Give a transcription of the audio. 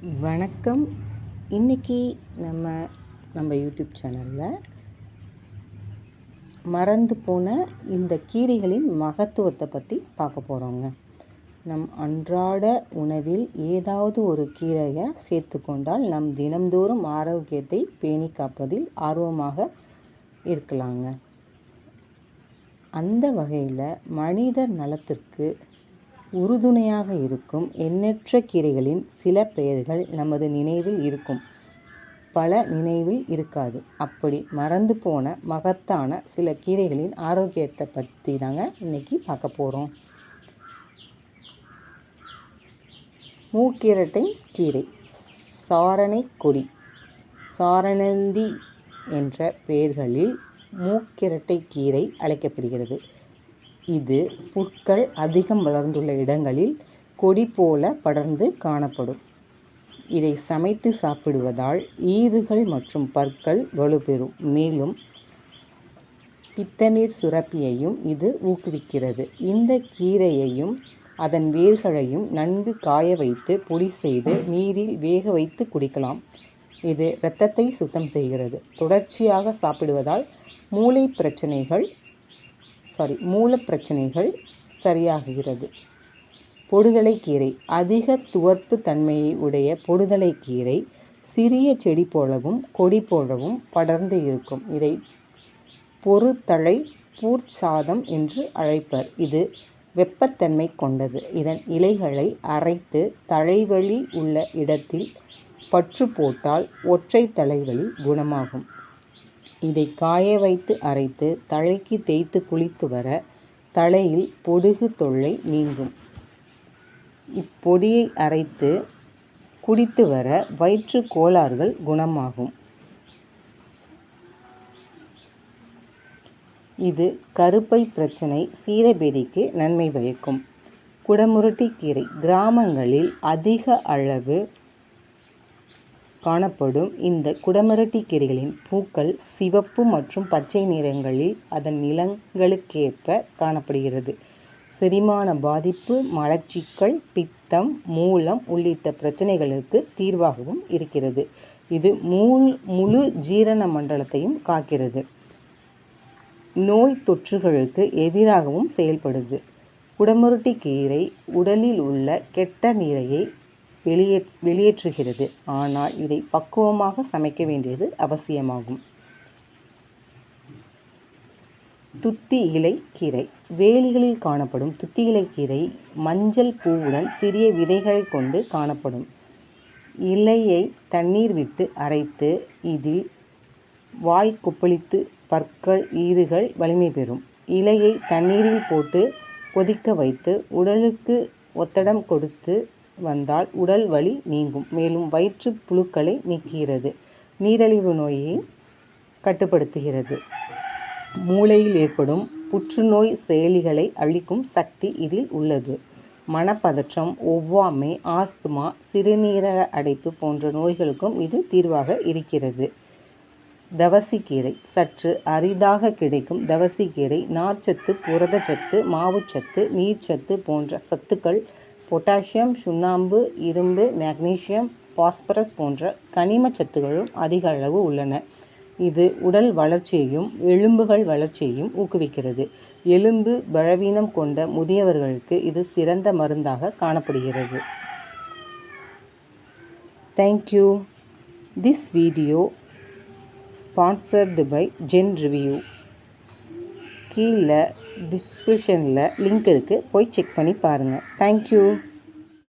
வணக்கம். இன்றைக்கி நம்ம நம்ம யூடியூப் சேனலில் மறந்து போன இந்த கீரைகளின் மகத்துவத்தை பற்றி பார்க்க போகிறோங்க நம் அன்றாட உணவில் ஏதாவது ஒரு கீரையை சேர்த்துக்கொண்டால் நம் தினம்தோறும் ஆரோக்கியத்தை பேணி காப்பதில் ஆர்வமாக இருக்கலாங்க. அந்த வகையில் மனிதர் நலத்திற்கு உறுதுணையாக இருக்கும் எண்ணற்ற கீரைகளின் சில பெயர்கள் நமது நினைவில் இருக்கும். பல நினைவில் இருக்காது. அப்படி மறந்து போன மகத்தான சில கீரைகளின் ஆரோக்கியத்தை பற்றி தாங்க இன்றைக்கி பார்க்க போகிறோம் மூக்கிரட்டை கீரை சாரணை கொடி. சாரணந்தி என்ற பெயர்களில் மூக்கிரட்டை கீரை அழைக்கப்படுகிறது. இது புற்கள் அதிகம் வளர்ந்துள்ள இடங்களில் கொடி போல படர்ந்து காணப்படும். இதை சமைத்து சாப்பிடுவதால் ஈறுகள் மற்றும் பற்கள் வலுப்பெறும். மேலும் பித்தநீர் சுரப்பியையும் இது ஊக்குவிக்கிறது. இந்த கீரையையும் அதன் வேர்களையும் நன்கு காய வைத்து பொடி செய்து நீரில் வேக வைத்து குடிக்கலாம். இது இரத்தத்தை சுத்தம் செய்கிறது. தொடர்ச்சியாக சாப்பிடுவதால் மூளை பிரச்சனைகள் சாரி மூல பிரச்சனைகள் சரியாகுகிறது. பொடுதலை கீரை அதிக துவர்ப்பு தன்மையை உடைய பொடுதலை கீரை சிறிய செடி போலவும் கொடி போலவும் படர்ந்து இருக்கும். இதை பொறுத்தழை பூர்ச்சாதம் என்று அழைப்பர். இது வெப்பத்தன்மை கொண்டது. இதன் இலைகளை அரைத்து தலைவலி உள்ள இடத்தில் பற்று போட்டால் ஒற்றை தலைவலி குணமாகும். இதை காய வைத்து அரைத்து தலைக்கு தேய்த்து குளித்து வர தலையில் பொடுகு தொல்லை நீங்கும். இப்பொடியை அரைத்து குடித்து வர வயிற்று கோளாறுகள் குணமாகும். இது கருப்பை பிரச்சனை சீரபேதிக்கு நன்மை பயக்கும். குடமுருட்டி கீரை கிராமங்களில் அதிக அளவு காணப்படும் இந்த குடமரட்டி கீரைகளின் பூக்கள் சிவப்பு மற்றும் பச்சை நிறங்களில் அதன் நிலங்களுக்கேற்ப காணப்படுகிறது. செரிமான பாதிப்பு மலச்சிக்கல் பித்தம் மூலம் உள்ளிட்ட பிரச்சனைகளுக்கு தீர்வாகவும் இருக்கிறது. இது மூல் முழு ஜீரண மண்டலத்தையும் காக்கிறது. நோய் தொற்றுகளுக்கு எதிராகவும் செயல்படுது. குடமுருட்டி கீரை உடலில் உள்ள கெட்ட நீரையை வெளியே வெளியேற்றுகிறது. ஆனால் இதை பக்குவமாக சமைக்க வேண்டியது அவசியமாகும். துத்தி இலை கீரை. வேலிகளில் காணப்படும் துத்தி இலை கீரை மஞ்சள் பூவுடன் சிறிய விதைகளை கொண்டு காணப்படும். இலையை தண்ணீர் விட்டு அரைத்து இதில் வாய் கொப்பளித்து பற்கள் ஈறுகள் வலிமை பெறும். இலையை தண்ணீரில் போட்டு கொதிக்க வைத்து உடலுக்கு ஒத்தடம் கொடுத்து வந்தால் உடல் வலி நீங்கும். மேலும் வயிற்று புழுக்களை நீக்குகிறது நீரழிவு நோயை கட்டுப்படுத்துகிறது. மூளையில் ஏற்படும் புற்றுநோய் செயலிகளை அழிக்கும் சக்தி இதில் உள்ளது. மனப்பதற்றம் ஒவ்வாமை ஆஸ்துமா சிறுநீரக அடைப்பு போன்ற நோய்களுக்கும் இது தீர்வாக இருக்கிறது. தவசிக்கீரை சற்று அரிதாக கிடைக்கும் தவசிக்கீரை நார்ச்சத்து புரதச்சத்து மாவுச்சத்து நீர்ச்சத்து போன்ற சத்துக்கள் பொட்டாசியம் சுண்ணாம்பு இரும்பு மேக்னீசியம் பாஸ்பரஸ் போன்ற கனிம சத்துகளும் அதிக அளவு உள்ளன. இது உடல் வளர்ச்சியையும் எலும்புகள் வளர்ச்சியையும் ஊக்குவிக்கிறது. எலும்பு பலவீனம் கொண்ட முதியவர்களுக்கு இது சிறந்த மருந்தாக காணப்படுகிறது. Thank you this video sponsored by Zen Review கீழே டிஸ்கிரிப்ஷனில் லிங்க் இருக்குது போய் செக் பண்ணி பாருங்கள் தேங்க்யூ